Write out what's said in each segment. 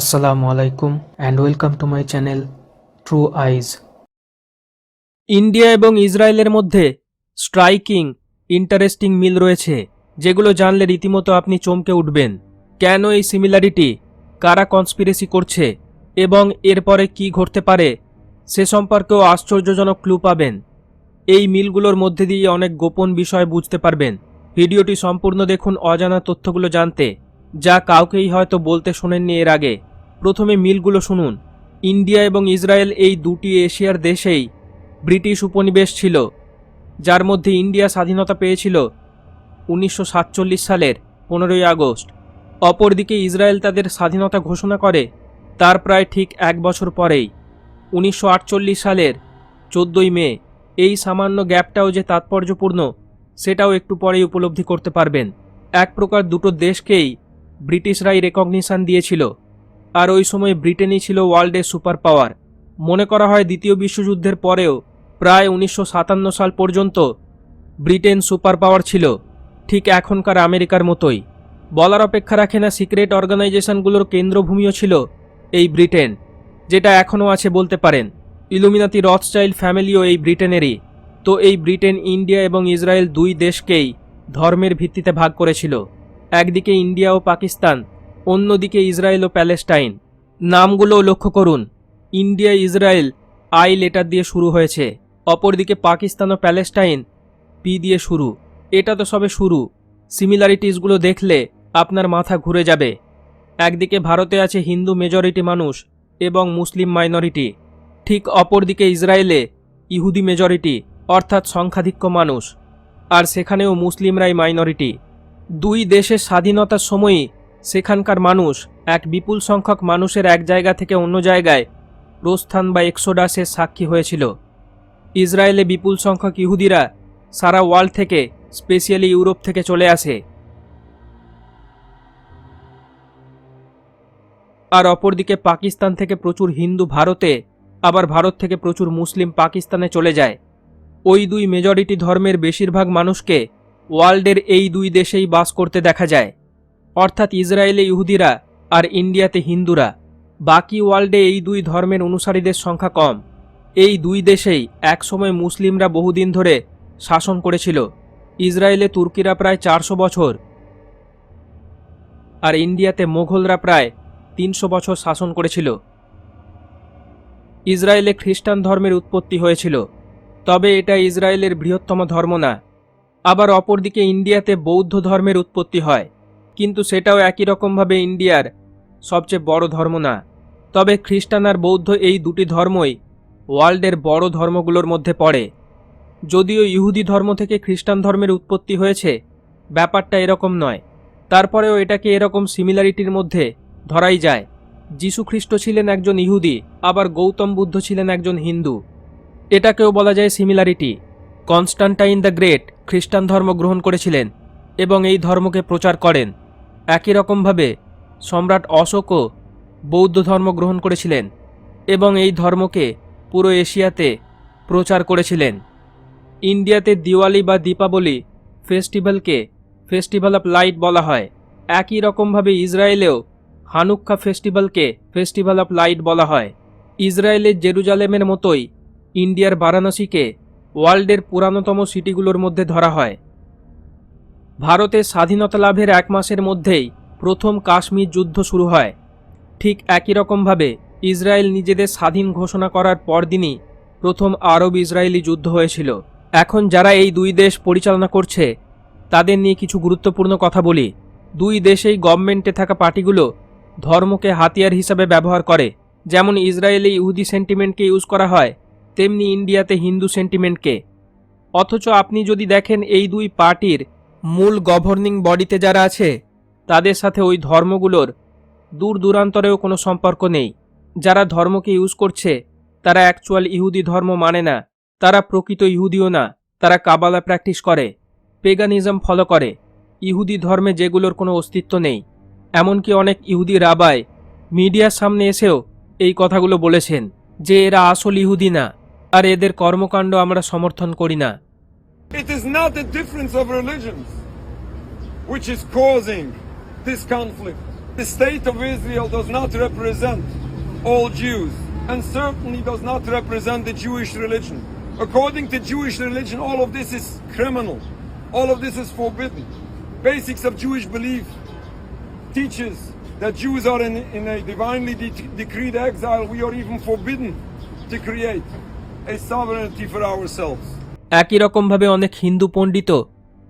Assalamu আলাইকুম and welcome to my channel true eyes India এবং ইসরায়েলের মধ্যে স্ট্রাইকিং ইন্টারেস্টিং মিল রয়েছে, যেগুলো জানলে রীতিমতো আপনি চমকে উঠবেন। কেন এই সিমিলারিটি কারা কনস্পিরেসি করছে? এবং এরপরে কি ঘটতে পারে? সে সম্পর্কেও আশ্চর্যজনক ক্লু পাবেন। এই মিলগুলোর মধ্যে দিয়ে অনেক গোপন বিষয় বুঝতে পারবেন। ভিডিওটি সম্পূর্ণ দেখুন, অজানা তথ্যগুলো জানতে। যা কাউকেই হয়তো বলতে শোনেননি এর আগে। প্রথমে মিলগুলো শুনুন। ইন্ডিয়া এবং ইসরায়েল এই দুটি এশিয়ার দেশেই ব্রিটিশ উপনিবেশ ছিল, যার মধ্যে ইন্ডিয়া স্বাধীনতা পেয়েছিল উনিশশো সাতচল্লিশ সালের পনেরোই আগস্ট। অপরদিকে ইসরায়েল তাদের স্বাধীনতা ঘোষণা করে তার প্রায় ঠিক এক বছর পরেই, উনিশশো আটচল্লিশ সালের চোদ্দোই মে। এই সামান্য গ্যাপটাও যে তাৎপর্যপূর্ণ, সেটাও একটু পরেই উপলব্ধি করতে পারবেন। এক প্রকার দুটো দেশকেই ব্রিটিশরাই রেকগনিশন দিয়েছিল। আর ওই সময় ব্রিটেনই ছিল ওয়ার্ল্ডের সুপার পাওয়ার মনে করা হয় দ্বিতীয় বিশ্বযুদ্ধের পরেও প্রায় উনিশশো সাতান্ন সাল পর্যন্ত ব্রিটেন সুপার পাওয়ার ছিল, ঠিক এখনকার আমেরিকার মতোই। বলার অপেক্ষা রাখে না সিক্রেট অর্গানাইজেশনগুলোর কেন্দ্রভূমিও ছিল এই ব্রিটেন, যেটা এখনও আছে বলতে পারেন। ইলুমিনাতি রথস্টাইল ফ্যামিলিও এই ব্রিটেনেরই। তো এই ব্রিটেন, ইন্ডিয়া এবং ইসরায়েল দুই দেশকেই ধর্মের ভিত্তিতে ভাগ করেছিল। একদিকে ইন্ডিয়া ও পাকিস্তান, অন্যদিকে ইসরায়েল ও প্যালেস্টাইন। নামগুলোও লক্ষ্য করুন। ইন্ডিয়া, ইসরায়েল, আই লেটার দিয়ে শুরু হয়েছে। অপরদিকে পাকিস্তান ও প্যালেস্টাইন, পি দিয়ে শুরু। এটা তো সবে শুরু। সিমিলারিটিসগুলো দেখলে আপনার মাথা ঘুরে যাবে। একদিকে ভারতে আছে হিন্দু মেজরিটি মানুষ এবং মুসলিম মাইনরিটি ঠিক অপরদিকে ইসরায়েলে ইহুদি মেজরিটি অর্থাৎ সংখ্যাধিক্য মানুষ। আর সেখানেও মুসলিমরাই মাইনরিটি দুই দেশের স্বাধীনতার সময়ই সেখানকার মানুষ এক বিপুল সংখ্যক মানুষের এক জায়গা থেকে অন্য জায়গায় প্রস্থান বা এক্সোডাসের সাক্ষী হয়েছিল। ইসরায়েলে বিপুল সংখ্যক ইহুদিরা সারা ওয়ার্ল্ড থেকে, স্পেশালি ইউরোপ থেকে চলে আসে। আর অপরদিকে পাকিস্তান থেকে প্রচুর হিন্দু ভারতে, আবার ভারত থেকে প্রচুর মুসলিম পাকিস্তানে চলে যায়। ওই দুই মেজরিটি ধর্মের বেশিরভাগ মানুষকে ওয়ার্ল্ডের এই দুই দেশেই বাস করতে দেখা যায়। অর্থাৎ ইসরায়েলে ইহুদিরা আর ইন্ডিয়াতে হিন্দুরা। বাকি ওয়ার্ল্ডে এই দুই ধর্মের অনুসারীদের সংখ্যা কম। এই দুই দেশেই একসময় মুসলিমরা বহুদিন ধরে শাসন করেছিল। ইসরায়েলে তুর্কিরা প্রায় চারশো বছর আর ইন্ডিয়াতে মোঘলরা প্রায় তিনশো বছর শাসন করেছিল। ইসরায়েলে খ্রিস্টান ধর্মের উৎপত্তি হয়েছিল। তবে এটা ইসরায়েলের বৃহত্তম ধর্ম না। আবার অপরদিকে ইন্ডিয়াতে বৌদ্ধ ধর্মের উৎপত্তি হয়। কিন্তু সেটাও একই রকমভাবে ইন্ডিয়ার সবচেয়ে বড় ধর্ম না। তবে খ্রিস্টান আর বৌদ্ধ এই দুটি ধর্মই ওয়ার্ল্ডের বড় ধর্মগুলোর মধ্যে পড়ে। যদিও ইহুদি ধর্ম থেকে খ্রিস্টান ধর্মের উৎপত্তি হয়েছে, ব্যাপারটা এরকম নয়। তারপরেও এটাকে এরকম সিমিলারিটির মধ্যে ধরাই যায়। যীশু খ্রিস্ট ছিলেন একজন ইহুদি, আবার গৌতম বুদ্ধ ছিলেন একজন হিন্দু। এটাকেও বলা যায় সিমিলারিটি। কনস্টান্টাইন দ্য গ্রেট খ্রিস্টান ধর্ম গ্রহণ করেছিলেন এবং এই ধর্মকে প্রচার করেন। একই রকমভাবে সম্রাট অশোকও বৌদ্ধ ধর্ম গ্রহণ করেছিলেন এবং এই ধর্মকে পুরো এশিয়াতে প্রচার করেছিলেন। ইন্ডিয়াতে দিওয়ালি বা দীপাবলি ফেস্টিভ্যালকে ফেস্টিভ্যাল অফ লাইট বলা হয়। একই রকমভাবে ইসরায়েলেও হানুক্কা ফেস্টিভ্যালকে ফেস্টিভ্যাল অফ লাইট বলা হয়। ইসরায়েলের জেরুজালেমের মতোই ইন্ডিয়ার বারাণসীকে ওয়ার্ল্ডের পুরানোতম সিটিগুলোর মধ্যে ধরা হয়। ভারতের স্বাধীনতা লাভের এক মাসের মধ্যেই প্রথম কাশ্মীর যুদ্ধ শুরু হয়। ঠিক একই রকমভাবে ইসরায়েল নিজেদের স্বাধীন ঘোষণা করার পরদিনই প্রথম আরব ইসরায়েলি যুদ্ধ হয়েছিল। এখন যারা এই দুই দেশ পরিচালনা করছে, তাদের নিয়ে কিছু গুরুত্বপূর্ণ কথা বলি। দুই দেশেই গভর্নমেন্টে থাকা পার্টিগুলো ধর্মকে হাতিয়ার হিসাবে ব্যবহার করে। যেমন ইসরায়েলে ইহুদি সেন্টিমেন্টকে ইউজ করা হয় তেমনি ইন্ডিয়াতে হিন্দু সেন্টিমেন্টকে অথচ আপনি যদি দেখেন এই দুই পার্টির মূল গভর্নিং বডিতে যারা আছে, তাদের সাথে ওই ধর্মগুলোর দূর দূরান্তরেও কোনো সম্পর্ক নেই। যারা ধর্মকে ইউজ করছে, তারা অ্যাকচুয়াল ইহুদি ধর্ম মানে না। তারা প্রকৃত ইহুদিও না। তারা কাবালা প্র্যাকটিস করে পেগানিজম ফলো করে। ইহুদি ধর্মে যেগুলোর কোনো অস্তিত্ব নেই। এমনকি অনেক ইহুদি রাবায় মিডিয়ার সামনে এসেও এই কথাগুলো বলেছেন যে এরা আসল ইহুদি না। আর এদের কর্মকাণ্ড আমরা সমর্থন করি না It is not the difference of religions which is causing this conflict. The state of Israel does not represent all Jews and certainly does not represent the Jewish religion. According to Jewish religion, all of this is criminal. All of this is forbidden. Basics of Jewish belief teaches that Jews are in, in a divinely de- decreed exile. We are even forbidden to create একই রকমভাবে অনেক হিন্দু পণ্ডিত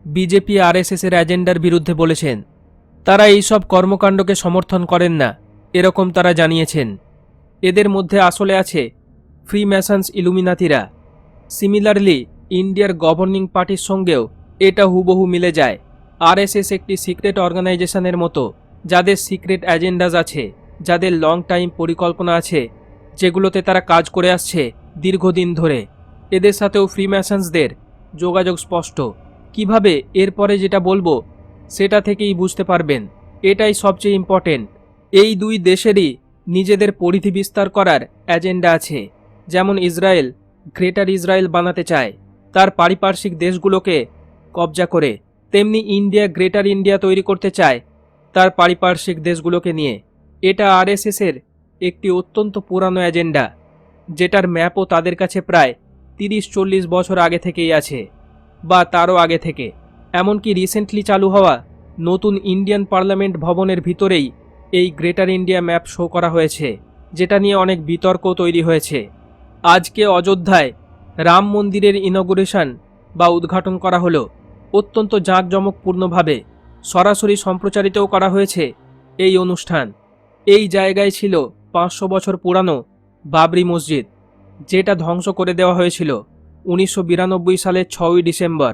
BJP RSS এর এজেন্ডার বিরুদ্ধে বলেছেন, তারা এই সব কর্মকাণ্ডকে সমর্থন করেন না, এরকম তারা জানিয়েছেন। এদের মধ্যে আসলে আছে ফ্রি ম্যাসন্স ইলুমিনাতিরা সিমিলারলি ইন্ডিয়ার গভর্নিং পার্টির সঙ্গেও এটা হুবহু মিলে যায়। আরএসএস একটি সিক্রেট অর্গানাইজেশনের মতো, যাদের সিক্রেট অ্যাজেন্ডাজ আছে, যাদের লং টাইম পরিকল্পনা আছে, যেগুলোতে তারা কাজ করে আসছে। দীর্ঘদিন ধরে। এদের সাথেও ফ্রিম্যাসন্সদের যোগাযোগ স্পষ্ট। কীভাবে এরপরে যেটা বলব, সেটা থেকেই বুঝতে পারবেন। এটাই সবচেয়ে ইম্পর্টেন্ট এই দুই দেশেরই নিজেদের পরিধি বিস্তার করার এজেন্ডা আছে। যেমন ইসরায়েল, গ্রেটার ইসরায়েল বানাতে চায়। তার পারিপার্শ্বিক দেশগুলোকে কবজা করে। তেমনি ইন্ডিয়া, গ্রেটার ইন্ডিয়া তৈরি করতে চায় তার পারিপার্শ্বিক দেশগুলোকে নিয়ে। এটা আরএসএসের একটি অত্যন্ত পুরানো এজেন্ডা যেটার ম্যাপও তাদের কাছে প্রায় তিরিশ চল্লিশ বছর আগে থেকেই আছে, বা তারও আগে থেকে। এমনকি রিসেন্টলি চালু হওয়া নতুন ইন্ডিয়ান পার্লামেন্ট ভবনের ভিতরেই এই গ্রেটার ইন্ডিয়া ম্যাপ শো করা হয়েছে, যেটা নিয়ে অনেক বিতর্ক তৈরি হয়েছে। আজকে অযোধ্যায় রাম মন্দিরের ইনগুরেশন বা উদ্ঘাটন করা হলো, অত্যন্ত জাঁকজমকপূর্ণভাবে সরাসরি সম্প্রচারিতও করা হয়েছে এই অনুষ্ঠান। এই জায়গায় ছিল পাঁচশো বছর পুরানো বাবরি মসজিদ, যেটা ধ্বংস করে দেওয়া হয়েছিল উনিশশো বিরানব্বই সালের ছয়ই ডিসেম্বর।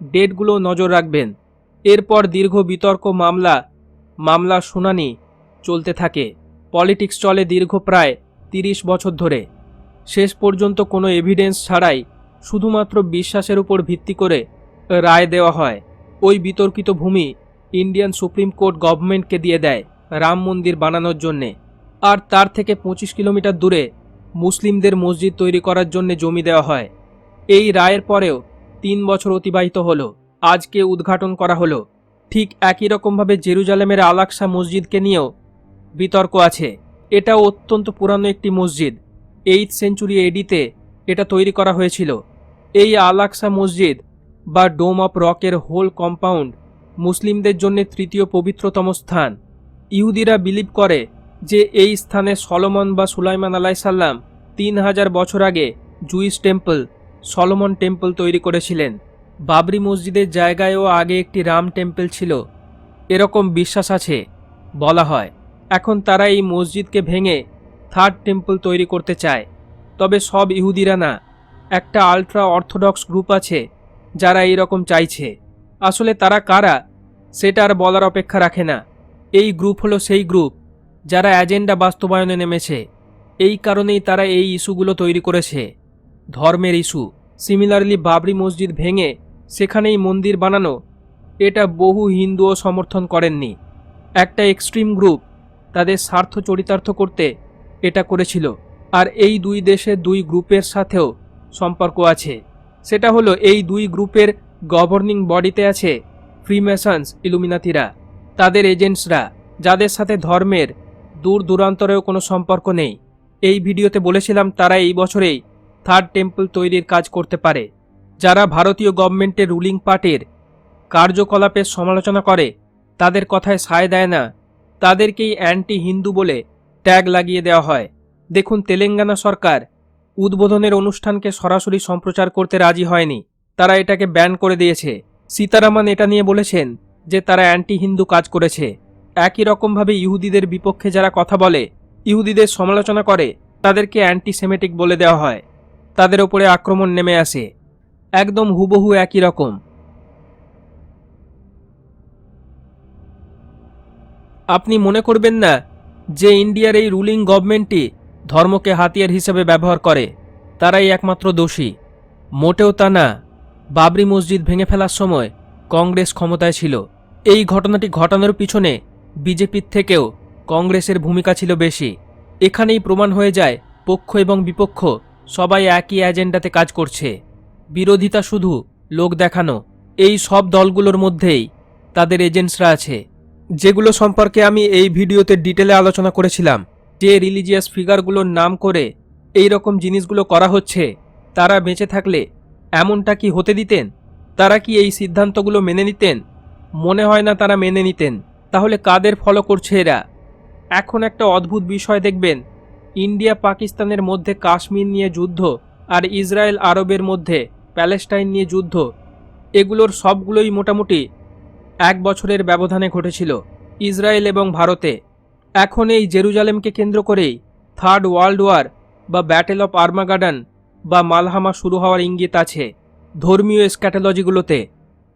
ডেটগুলো নজর রাখবেন। এরপর দীর্ঘ বিতর্ক মামলা মামলা শুনানি চলতে থাকে। পলিটিক্স চলে দীর্ঘ প্রায় তিরিশ বছর ধরে। শেষ পর্যন্ত কোনো এভিডেন্স ছাড়াই শুধুমাত্র বিশ্বাসের উপর ভিত্তি করে রায় দেওয়া হয়। ওই বিতর্কিত ভূমি ইন্ডিয়ান সুপ্রিম কোর্ট গভর্নমেন্টকে দিয়ে দেয় রাম মন্দির বানানোর জন্যে। আর তার থেকে পঁচিশ কিলোমিটার দূরে মুসলিমদের মসজিদ তৈরি করার জন্য জমি দেওয়া হয়। এই রায়ের পরেও তিন বছর অতিবাহিত হলো, আজকে উদ্ঘাটন করা হলো। ঠিক একই রকমভাবে জেরুজালেমের আলাকসা মসজিদকে নিয়েও বিতর্ক আছে। এটা অত্যন্ত পুরানো একটি মসজিদ। এইট সেঞ্চুরি এডিতে এটা তৈরি করা হয়েছিল। এই আলাকসা মসজিদ বা ডোম অফ রকের হোল কম্পাউন্ড মুসলিমদের জন্য তৃতীয় পবিত্রতম স্থান। ইহুদিরা বিলিভ করে যে এই স্থানে সলমন বা সুলাইমান আলাইসাল্লাম তিন হাজার বছর আগে জুইস টেম্পল, সলমন টেম্পল তৈরি করেছিলেন। বাবরি মসজিদের জায়গায়ও আগে একটি রাম টেম্পল ছিল। এরকম বিশ্বাস আছে, বলা হয়। এখন তারা এই মসজিদকে ভেঙে থার্ড টেম্পল তৈরি করতে চায়। তবে সব ইহুদিরা না, একটা আলট্রা অর্থোডক্স গ্রুপ আছে যারা এই রকম চাইছে। আসলে তারা কারা, সেটা আর বলার অপেক্ষা রাখে না। এই গ্রুপ হলো সেই গ্রুপ যারা এজেন্ডা বাস্তবায়নে নেমেছে, এই কারণেই তারা এই ইস্যুগুলো তৈরি করেছে। ধর্মের ইস্যু, সিমিলারলি বাবরি মসজিদ ভেঙে সেখানেই মন্দির বানানো, এটা বহু হিন্দুও সমর্থন করেননি। একটা এক্সট্রিম গ্রুপ তাদের স্বার্থ চরিতার্থ করতে এটা করেছিল, আর এই দুই দেশের দুই গ্রুপের সাথেও সম্পর্ক আছে। সেটা হলো, এই দুই গ্রুপের গভর্নিং বডিতে আছে ফ্রিমেসন্স ইলুমিনাতিরা তাদের এজেন্টসরা, যাদের সাথে ধর্মের দূর দূরান্তরেও কোনো সম্পর্ক নেই। এই ভিডিওতে বলেছিলাম তারা এই বছরেই থার্ড টেম্পল তৈরির কাজ করতে পারে। যারা ভারতীয় গভর্নমেন্টের রুলিং পার্টির কার্যকলাপের সমালোচনা করে, তাদের কথায় সায় দেয় না। তাদেরকেই অ্যান্টি হিন্দু বলে ট্যাগ লাগিয়ে দেওয়া হয়। দেখুন, তেলেঙ্গানা সরকার উদ্বোধনের অনুষ্ঠানকে সরাসরি সম্প্রচার করতে রাজি হয়নি। তারা এটাকে ব্যান করে দিয়েছে। সীতারামান এটা নিয়ে বলেছেন যে তারা অ্যান্টি হিন্দু কাজ করেছে। একই রকমভাবে ইহুদিদের বিপক্ষে যারা কথা বলে, ইহুদিদের সমালোচনা করে, তাদেরকে অ্যান্টিসেমেটিক বলে দেওয়া হয়। তাদের ওপরে আক্রমণ নেমে আসে। একদম হুবহু একই রকম। আপনি মনে করবেন না যে ইন্ডিয়ার এই রুলিং গভর্নমেন্টটি ধর্মকে হাতিয়ার হিসেবে ব্যবহার করে। তারাই একমাত্র দোষী। মোটেও তা না। বাবরি মসজিদ ভেঙে ফেলার সময় কংগ্রেস ক্ষমতায় ছিল। এই ঘটনাটি ঘটানোর পিছনে বিজেপির থেকেও কংগ্রেসের ভূমিকা ছিল বেশি। এখানেই প্রমাণ হয়ে যায়, পক্ষ এবং বিপক্ষ সবাই একই এজেন্ডাতে কাজ করছে। বিরোধিতা শুধু লোক দেখানো, এই সব দলগুলোর মধ্যেই তাদের এজেন্টসরা আছে। যেগুলো সম্পর্কে আমি এই ভিডিওতে ডিটেলে আলোচনা করেছিলাম, যে রিলিজিয়াস ফিগারগুলোর নাম করে এই রকম জিনিসগুলো করা হচ্ছে, তারা বেঁচে থাকলে এমনটা কি হতে দিতেন? তারা কি এই সিদ্ধান্তগুলো মেনে নিতেন? মনে হয় না তারা মেনে নিতেন। তাহলে কাদের ফলো করছে এরা? এখন একটা অদ্ভুত বিষয় দেখবেন। ইন্ডিয়া পাকিস্তানের মধ্যে কাশ্মীর নিয়ে যুদ্ধ আর ইসরায়েল আরবের মধ্যে প্যালেস্টাইন নিয়ে যুদ্ধ। এগুলোর সবগুলোই মোটামুটি এক বছরের ব্যবধানে ঘটেছিল ইসরায়েল এবং ভারতে। এখন এই জেরুজালেমকে কেন্দ্র করেই থার্ড ওয়ার্ল্ড ওয়ার বা ব্যাটেল অফ আর্মাগাডান বা মালহামা শুরু হওয়ার ইঙ্গিত আছে ধর্মীয় স্ক্যাটোলজিগুলোতে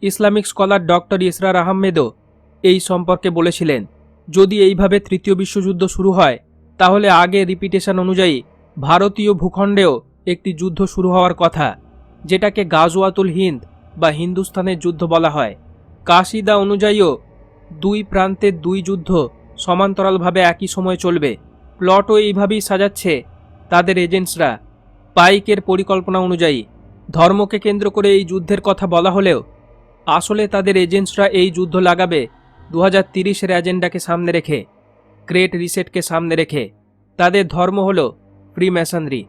ইসলামিক স্কলার ডক্টর ইসরার আহমেদও এই সম্পর্কে বলেছিলেন, যদি এইভাবে তৃতীয় বিশ্বযুদ্ধ শুরু হয়, তাহলে আগে রিপিটেশন অনুযায়ী ভারতীয় ভূখণ্ডেও একটি যুদ্ধ শুরু হওয়ার কথা, যেটাকে গাজওয়াতুল হিন্দ বা হিন্দুস্তানের যুদ্ধ বলা হয়। কাশিদা অনুযায়ীও দুই প্রান্তের দুই যুদ্ধ সমান্তরালভাবে একই সময় চলবে। প্লটও এইভাবেই সাজাচ্ছে তাদের এজেন্টসরা। পাইকের পরিকল্পনা অনুযায়ী ধর্মকে কেন্দ্র করে এই যুদ্ধের কথা বলা হলেও আসলে তাদের এজেন্টসরা এই যুদ্ধ লাগাবে দু হাজার তিরিশের এজেন্ডাকে সামনে রেখে গ্রেট রিসেটকে সামনে রেখে, তাদের ধর্ম হল ফ্রি ম্যাসনরি